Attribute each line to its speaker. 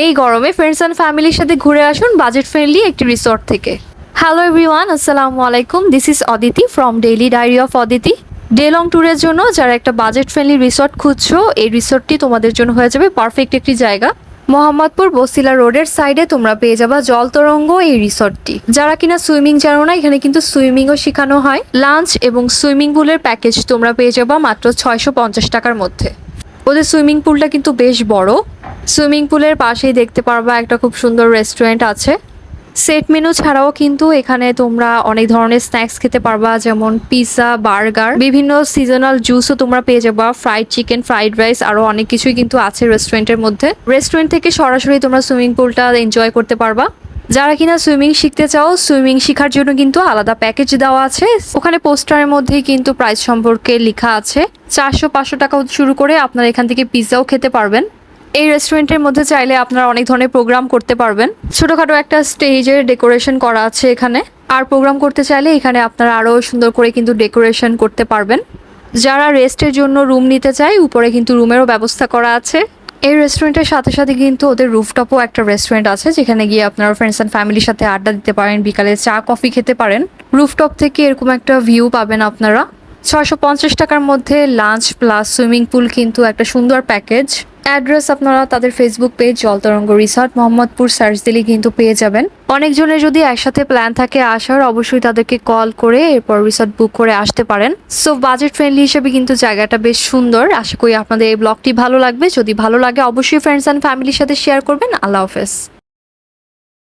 Speaker 1: এই গরমে friends and ফ্যামিলির সাথে ঘুরে আসুন বাজেট ফ্রেন্ডলি একটি রিসর্ট থেকে। হ্যালো এভরিওয়ান আসসালামু আলাইকুম। This is Aditi from daily diary of Aditi day long ট্যুরের জন্য যারা একটা বাজেট ফ্রেন্ডলি রিসর্ট খুঁজছো, এই রিসর্টটি তোমাদের জন্য হয়ে যাবে পারফেক্ট একটি জায়গা। মোহাম্মদপুর বসিলা রোডের সাইডে তোমরা পেয়ে যাবা জল তরঙ্গ এই রিসর্টটি যারা কিনা সুইমিং জানো না, এখানে কিন্তু সুইমিংও শেখানো হয়। লাঞ্চ এবং সুইমিং পুলের প্যাকেজ তোমরা পেয়ে যাবা মাত্র ছয়শো পঞ্চাশ টাকার মধ্যে। ওদের সুইমিং পুলটা কিন্তু বেশ বড়। সুইমিং পুলের পাশেই দেখতে পারবা একটা খুব সুন্দর রেস্টুরেন্ট আছে। সেট মেনু ছাড়াও কিন্তু এখানে তোমরা অনেক ধরনের স্ন্যাক্স খেতে পারবা, যেমন পিৎজা, বার্গার, বিভিন্ন সিজনাল জুসও তোমরা পেয়ে যাবা, ফ্রাইড চিকেন, ফ্রাইড রাইস আরও অনেক কিছুই কিন্তু আছে রেস্টুরেন্টের মধ্যে। রেস্টুরেন্ট থেকে সরাসরি তোমরা সুইমিং পুলটা এনজয় করতে পারবা। যারা কিনা সুইমিং শিখতে চাও, সুইমিং শেখার জন্য কিন্তু আলাদা প্যাকেজ দেওয়া আছে। ওখানে পোস্টারের মধ্যেই কিন্তু প্রাইস সম্পর্কে লেখা আছে। চারশো পাঁচশো টাকা শুরু করে আপনারা এখান থেকে পিৎজাও খেতে পারবেন। এই রেস্টুরেন্টের মধ্যে চাইলে আপনারা অনেক ধরনের প্রোগ্রাম করতে পারবেন। ছোটোখাটো একটা স্টেজের ডেকোরেশন করা আছে এখানে। আর প্রোগ্রাম করতে চাইলে এখানে আপনারা আরও সুন্দর করে কিন্তু ডেকোরেশন করতে পারবেন। যারা রেস্টের জন্য রুম নিতে চায়, উপরে কিন্তু রুমেরও ব্যবস্থা করা আছে। এই রেস্টুরেন্টের সাথে সাথে কিন্তু ওদের রুফটপও একটা রেস্টুরেন্ট আছে, যেখানে গিয়ে আপনারা ফ্রেন্ডস অ্যান্ড ফ্যামিলির সাথে আড্ডা দিতে পারেন, বিকালে চা কফি খেতে পারেন। রুফটপ থেকে এরকম একটা ভিউ পাবেন আপনারা। ছয়শো পঞ্চাশ টাকার মধ্যে লাঞ্চ প্লাস সুইমিং পুল কিন্তু একটা সুন্দর প্যাকেজ অ্যাড্রেস আপনারা তাদের Facebook page Jaltarang resort Mohammadpur search দিলে কিন্তু পেয়ে যাবেন। অনেকজনের যদি একসাথে প্ল্যান থাকে আসার, অবশ্যই তাদেরকে কল করে এরপর রিসর্ট বুক করে আসতে পারেন। সো বাজেট ফ্রেন্ডলি হিসেবে কিন্তু জায়গাটা বেশ সুন্দর। আশা করি আপনাদের এই ব্লগটি ভালো লাগবে। যদি ভালো লাগে, অবশ্যই ফ্রেন্ডস অ্যান্ড ফ্যামিলির সাথে শেয়ার করবেন। আল্লাহ হাফেজ।